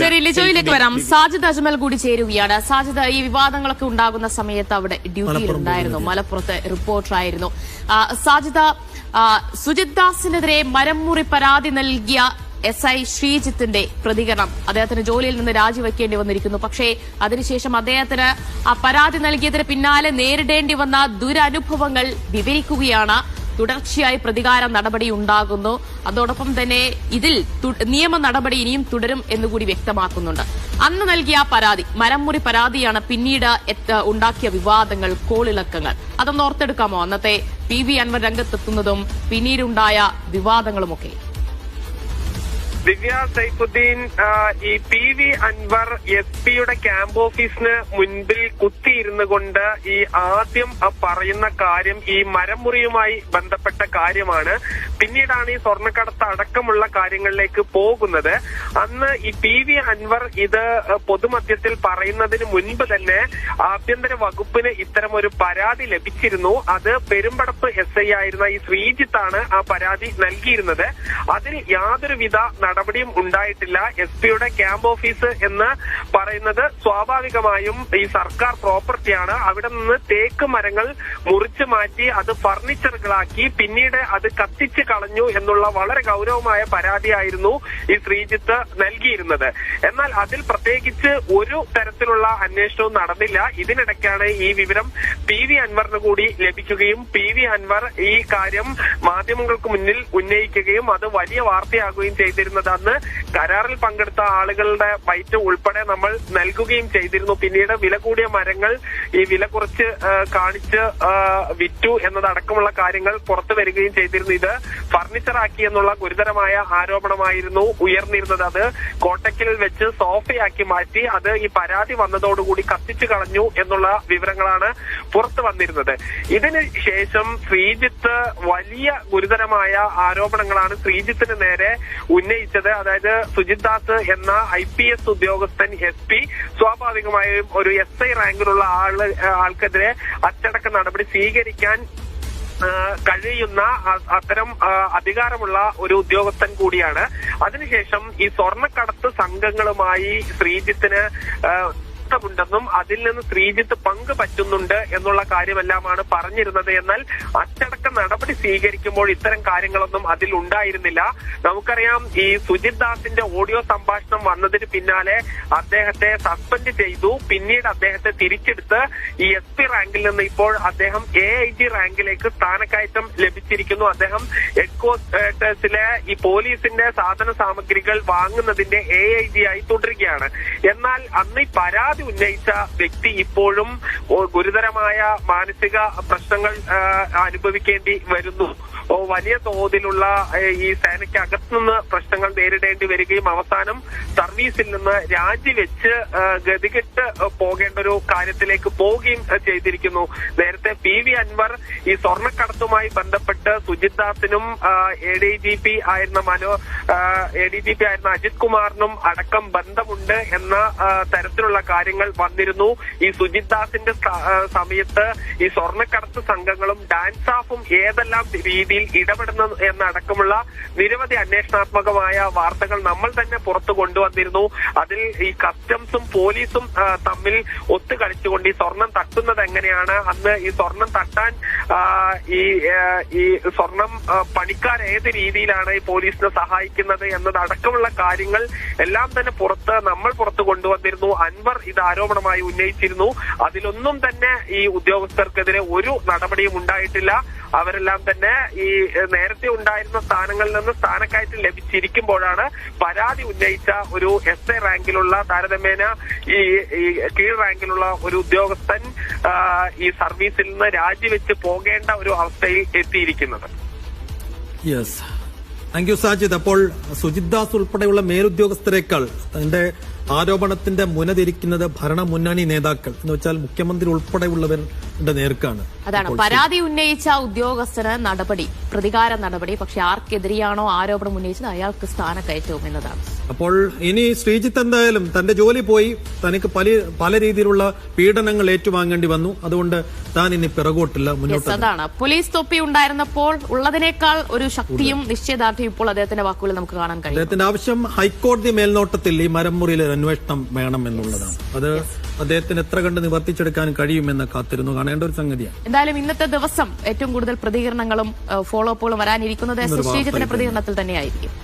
ശരി ലിജോയിലേക്ക് വരാം. സാജിദ് അജ്മൽ കൂടി ചേരുകയാണ്. സാജിദ് ഈ വിവാദങ്ങളൊക്കെ ഉണ്ടാകുന്ന സമയത്ത് അവിടെ ഡ്യൂട്ടിയിലുണ്ടായിരുന്നു മലപ്പുറത്ത് റിപ്പോർട്ടറായിരുന്നു സാജിദ സുജിത് ദാസിനെതിരെ മരംമുറി പരാതി നൽകിയ എസ് ഐ ശ്രീജിത്തിന്റെ പ്രതികരണം. അദ്ദേഹത്തിന് ജോലിയിൽ നിന്ന് രാജിവെക്കേണ്ടി വന്നിരിക്കുന്നു. പക്ഷേ അതിനുശേഷം അദ്ദേഹത്തിന് ആ പരാതി നൽകിയതിന് പിന്നാലെ നേരിടേണ്ടി വന്ന ദുരനുഭവങ്ങൾ വിവരിക്കുകയാണ് തുടർച്ചയായി പ്രതികാര നടപടി ഉണ്ടാകുന്നു. അതോടൊപ്പം തന്നെ ഇതിൽ നിയമ നടപടി ഇനിയും തുടരും എന്നുകൂടി വ്യക്തമാക്കുന്നുണ്ട്. അന്ന് നൽകിയ പരാതി മരംമുറി പരാതിയാണ് പിന്നീട് ഉണ്ടാക്കിയ വിവാദങ്ങൾ കോളിളക്കങ്ങൾ. അതൊന്ന് ഓർത്തെടുക്കാമോ? അന്നത്തെ പി വി അൻവർ രംഗത്തെത്തുന്നതും പിന്നീടുണ്ടായ വിവാദങ്ങളുമൊക്കെ. ദിവ്യ സൈഫുദ്ദീൻ ഈ പി വി അൻവർ എസ് പിയുടെ ക്യാമ്പ് ഓഫീസിന് മുൻപിൽ കുത്തിയിരുന്നു കൊണ്ട് ഈ ആദ്യം പറയുന്ന കാര്യം ഈ മരമുറിയുമായി ബന്ധപ്പെട്ട കാര്യമാണ്. പിന്നീടാണ് ഈ സ്വർണക്കടത്ത് അടക്കമുള്ള കാര്യങ്ങളിലേക്ക് പോകുന്നത്. അന്ന് ഈ പി വി അൻവർ ഇത് പൊതുമധ്യത്തിൽ പറയുന്നതിന് മുൻപ് തന്നെ ആഭ്യന്തര വകുപ്പിന് ഇത്തരം ഒരു പരാതി ലഭിച്ചിരുന്നു. അത് പെരുമ്പടപ്പ് എസ് ഐ ആയിരുന്ന ഈ ശ്രീജിത്താണ് ആ പരാതി നൽകിയിരുന്നത്. അതിൽ യാതൊരുവിധ നടപടിയും ഉണ്ടായിട്ടില്ല. എസ് പിയുടെ ക്യാമ്പ് ഓഫീസ് എന്ന് പറയുന്നത് സ്വാഭാവികമായും ഈ സർക്കാർ പ്രോപ്പർട്ടിയാണ്. അവിടെ നിന്ന് തേക്ക് മരങ്ങൾ മുറിച്ചു മാറ്റി അത് ഫർണിച്ചറുകളാക്കി പിന്നീട് അത് കത്തിച്ച് കളഞ്ഞു എന്നുള്ള വളരെ ഗൗരവമായ പരാതിയായിരുന്നു ഈ ശ്രീജിത്ത് നൽകിയിരുന്നത്. എന്നാൽ അതിൽ പ്രത്യേകിച്ച് ഒരു തരത്തിലുള്ള അന്വേഷണവും നടന്നില്ല. ഇതിനിടയ്ക്കാണ് ഈ വിവരം പി വി അൻവറിന് കൂടി ലഭിക്കുകയും പി വി അൻവർ ഈ കാര്യം മാധ്യമങ്ങൾക്ക് മുന്നിൽ ഉന്നയിക്കുകയും അത് വലിയ വാർത്തയാകുകയും ചെയ്തിരുന്നത് അന്ന് കരാറിൽ പങ്കെടുത്ത ആളുകളുടെ ബൈറ്റ് ഉൾപ്പെടെ നമ്മൾ നൽകുകയും ചെയ്തിരുന്നു. പിന്നീട് വില കൂടിയ മരങ്ങൾ ഈ വില കുറച്ച് കാണിച്ച് വിറ്റു എന്നതടക്കമുള്ള കാര്യങ്ങൾ പുറത്തു വരികയും ചെയ്തിരുന്നു. ഇത് ഫർണിച്ചറാക്കി എന്നുള്ള ഗുരുതരമായ ആരോപണമായിരുന്നു ഉയർന്നിരുന്നത്. അത് കോട്ടക്കിൽ വെച്ച് സോഫയാക്കി മാറ്റി അത് ഈ പരാതി വന്നതോടുകൂടി കത്തിച്ചു കളഞ്ഞു എന്നുള്ള വിവരങ്ങളാണ് പുറത്തു വന്നിരുന്നത്. ഇതിന് ശേഷം ശ്രീജിത്ത് വലിയ ഗുരുതരമായ ആരോപണങ്ങളാണ് ശ്രീജിത്തിന് നേരെ ഉന്നയിച്ചത്. അതായത് സുജിത് ദാസ് എന്ന ഐ പി എസ് ഉദ്യോഗസ്ഥൻ എസ് പി. സ്വാഭാവികമായും ഒരു എസ് ഐ റാങ്കിലുള്ള ആൾ ആൾക്കെതിരെ അച്ചടക്ക നടപടി സ്വീകരിക്കാൻ കഴിയുന്ന അത്തരം അധികാരമുള്ള ഒരു ഉദ്യോഗസ്ഥൻ കൂടിയാണ്. അതിനുശേഷം ഈ സ്വർണക്കടത്ത് സംഘങ്ങളുമായി ശ്രീജിത്തിന് ആ, ുണ്ടെന്നും അതിൽ നിന്ന് ശ്രീജിത്ത് പങ്ക് പറ്റുന്നുണ്ട് എന്നുള്ള കാര്യമെല്ലാമാണ് പറഞ്ഞിരുന്നത്. എന്നാൽ അച്ചടക്ക നടപടി സ്വീകരിക്കുമ്പോൾ ഇത്തരം കാര്യങ്ങളൊന്നും അതിൽ ഉണ്ടായിരുന്നില്ല. നമുക്കറിയാം ഈ സുജിത് ദാസിന്റെ ഓഡിയോ സംഭാഷണം വന്നതിന് പിന്നാലെ അദ്ദേഹത്തെ സസ്പെൻഡ് ചെയ്തു. പിന്നീട് അദ്ദേഹത്തെ തിരിച്ചെടുത്ത് ഈ എസ് പി റാങ്കിൽ നിന്ന് ഇപ്പോൾ അദ്ദേഹം എ ഐ ജി റാങ്കിലേക്ക് സ്ഥാനക്കയറ്റം ലഭിച്ചിരിക്കുന്നു. അദ്ദേഹം ഹെഡ്ക്വാർട്ടേഴ്സിലെ ഈ പോലീസിന്റെ സാധന സാമഗ്രികൾ വാങ്ങുന്നതിന്റെ എ ഐ ജി ആയി തുടരുകയാണ്. എന്നാൽ അന്ന് ഈ പരാതി ഉന്നയിച്ച വ്യക്തി ഇപ്പോഴും ഗുരുതരമായ മാനസിക പ്രശ്നങ്ങൾ അനുഭവിക്കേണ്ടി വരുന്നു. വലിയ തോതിലുള്ള ഈ സേനയ്ക്ക് അകത്തുനിന്ന് പ്രശ്നങ്ങൾ നേരിടേണ്ടി വരികയും അവസാനം സർവീസിൽ നിന്ന് രാജിവെച്ച് ഗതികെട്ട് പോകേണ്ട ഒരു കാര്യത്തിലേക്ക് പോവുകയും ചെയ്തിരിക്കുന്നു. നേരത്തെ പി വി അൻവർ ഈ സ്വർണക്കടത്തുമായി ബന്ധപ്പെട്ട് സുജിത് ദാസിനും എ ഡി ജി പി ആയിരുന്ന മനോ എ ഡി ജി പി ആയിരുന്ന അജിത് കുമാറിനും അടക്കം ബന്ധമുണ്ട് എന്ന തരത്തിലുള്ള കാര്യങ്ങൾ വന്നിരുന്നു. ഈ സുജിത് ദാസിന്റെ സമയത്ത് ഈ സ്വർണക്കടത്ത് സംഘങ്ങളും ഡാൻസ് ഓഫും ഏതെല്ലാം രീതിയിൽ ഇടപെടുന്ന എന്നടക്കമുള്ള നിരവധി അന്വേഷണാത്മകമായ വാർത്തകൾ നമ്മൾ തന്നെ പുറത്തു കൊണ്ടുവന്നിരുന്നു. അതിൽ ഈ കസ്റ്റംസും പോലീസും തമ്മിൽ ഒത്തു കളിച്ചുകൊണ്ട് ഈ സ്വർണം തട്ടുന്നത് എങ്ങനെയാണ്? അന്ന് ഈ സ്വർണം തട്ടാൻ ഈ ഈ സ്വർണം പണിക്കാർ ഏത് രീതിയിലാണ് ഈ പോലീസിനെ സഹായിക്കുന്നത് എന്നതടക്കമുള്ള കാര്യങ്ങൾ എല്ലാം തന്നെ പുറത്ത് നമ്മൾ പുറത്തു കൊണ്ടുവന്നിരുന്നു. അൻവർ ഇത് ആരോപണമായി ഉന്നയിച്ചിരുന്നു. അതിലൊന്നും തന്നെ ഈ ഉദ്യോഗസ്ഥർക്കെതിരെ ഒരു നടപടിയും ഉണ്ടായിട്ടില്ല. അവരെല്ലാം തന്നെ ഈ ഏഹ്, നേരത്തെ ഉണ്ടായിരുന്ന സ്ഥാനങ്ങളിൽ നിന്ന് സ്ഥാനക്കയറ്റം ലഭിച്ചിരിക്കുമ്പോഴാണ് പരാതി ഉന്നയിച്ച ഒരു എസ് എ റാങ്കിലുള്ള താരതമ്യേന ഈ ഈ കീഴ് റാങ്കിലുള്ള ഒരു ഉദ്യോഗസ്ഥൻ ഈ സർവീസിൽ നിന്ന് രാജിവെച്ച് പോകേണ്ട ഒരു അവസ്ഥയിൽ എത്തിയിരിക്കുന്നത്. യെസ് താങ്ക് യു സാജിദ് അപ്പോൾ സുജിത് ദാസ് ഉൾപ്പെടെയുള്ള മേലുദ്യോഗസ്ഥരെക്കാൾ തന്റെ ആരോപണത്തിന്റെ മുനതിരിക്കുന്നത് ഭരണ മുന്നണി നേതാക്കൾ. എന്ന് വെച്ചാൽ മുഖ്യമന്ത്രി ഉൾപ്പെടെയുള്ളവരുടെ നേർക്കാണ്. അതാണ്. പരാതി ഉന്നയിച്ച ഉദ്യോഗസ്ഥന് നടപടി പ്രതികാര നടപടി പക്ഷെ ആർക്കെതിരെയാണോ ആരോപണം ഉന്നയിച്ചത്? അയാൾക്ക് സ്ഥാനക്കയറ്റവും എന്നതാണ്. അപ്പോൾ ഇനി ശ്രീജിത്ത് എന്തായാലും തന്റെ ജോലി പോയി തനിക്ക് പല പല രീതിയിലുള്ള പീഡനങ്ങൾ ഏറ്റുവാങ്ങേണ്ടി വന്നു. അതുകൊണ്ട് താൻ ഇനി പിറകോട്ടില്ല മുന്നോട്ട് അതാണ്. പോലീസ് തൊപ്പി ഉണ്ടായിരുന്നപ്പോൾ ഉള്ളതിനേക്കാൾ ഒരു ശക്തിയും നിശ്ചയദാർഢ്യം ഇപ്പോൾ അദ്ദേഹത്തിന്റെ വാക്കുകളിൽ നമുക്ക് കാണാൻ കഴിയും. അദ്ദേഹത്തിന്റെ ആവശ്യം ഹൈക്കോടതി മേൽനോട്ടത്തിൽ ഈ മരമുറിയിൽ ഒരു അന്വേഷണം വേണം എന്നുള്ളതാണ്. അത് അദ്ദേഹത്തിന് എത്ര കണ്ട് നിവർത്തിച്ചെടുക്കാൻ കഴിയുമെന്ന് കാത്തിരുന്നു. കാണേണ്ട ഒരു സംഗതിയാണ്. എന്തായാലും ഇന്നത്തെ ദിവസം ഏറ്റവും കൂടുതൽ പ്രതികരണങ്ങളും ഫോളോ അപ്പുകളും വരാനിരിക്കുന്നത് ശ്രീജിത്തിന്റെ പ്രതികരണത്തിൽ തന്നെയായിരിക്കും.